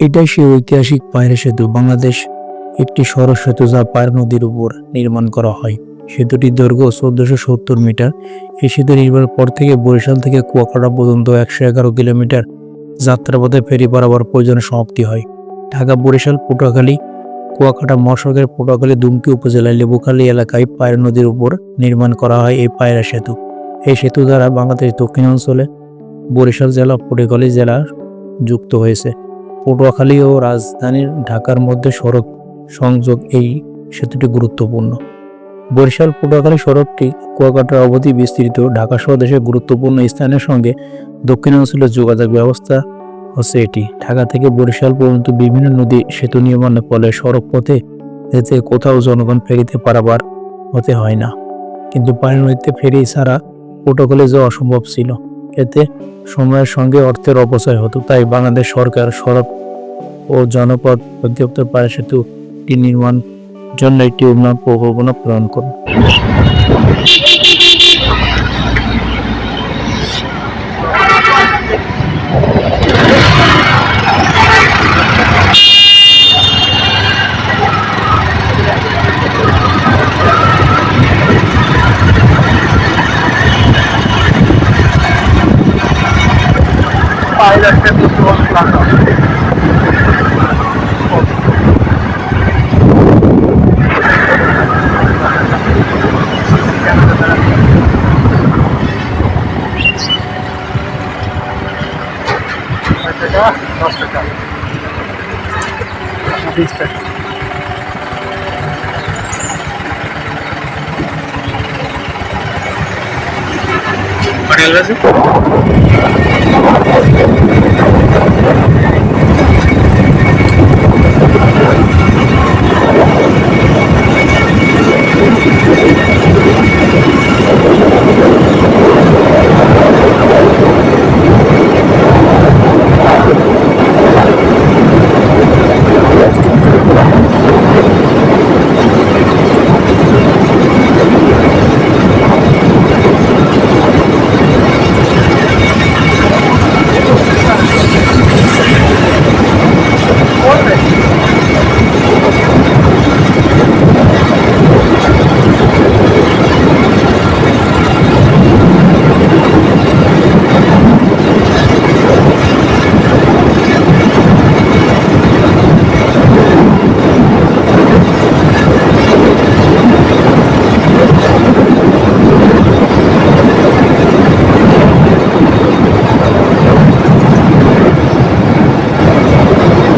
এটাই সেই ঐতিহাসিক পায়রা সেতু। বাংলাদেশ একটি সড়ক সেতু যা পায়রা নদীর উপর নির্মাণ করা হয়। সেতুটির দৈর্ঘ্য চোদ্দশো সত্তর মিটার। এই সেতু নির্মাণের পর থেকে বরিশাল থেকে কুয়াকাটা পর্যন্ত একশো এগারো কিলোমিটার যাত্রাপথে ফেরি বরাবর প্রয়োজনে সমাপ্তি হয়। ঢাকা, বরিশাল, পটুয়াখালী, কুয়াকাটা, মহাসড়কের পটুয়াখালী, দুমকি উপজেলার লেবুখালী এলাকায় পায়রা নদীর উপর নির্মাণ করা হয় এই পায়রা সেতু। এই সেতু দ্বারা বাংলাদেশ দক্ষিণাঞ্চলে বরিশাল জেলা, পটুয়াখালী জেলা যুক্ত হয়েছে। পটুয়াখালী ও রাজধানীর ঢাকার মধ্যে সড়ক সংযোগ এই সেতুটি গুরুত্বপূর্ণ। বরিশাল পটুয়াখালী সড়কটি কুয়াকাটার অবধি বিস্তৃত। ঢাকা সহ দেশের গুরুত্বপূর্ণ স্থানের সঙ্গে দক্ষিণাঞ্চলের যোগাযোগ ব্যবস্থা হচ্ছে এটি। ঢাকা থেকে বরিশাল পর্যন্ত বিভিন্ন নদী সেতু নির্মাণের ফলে সড়ক পথে যেতে কোথাও জনগণ ফেরিতে পারাবার হতে হয় না। কিন্তু পানি নদীতে ফেরি ছাড়া প্রোটোকলে যাওয়া অসম্ভব ছিল। এতে সময়ের সঙ্গে অর্থের অপচয় হতো। তাই বাংলাদেশ সরকার, সড়ক ও জনপথ অধিদপ্তর পাড়া সেতু নির্মাণ জন্য একটি উন্নয়ন প্রকল্পনা প্রেরণ করে acá, vas acá. ¿Viste? Muchas gracias.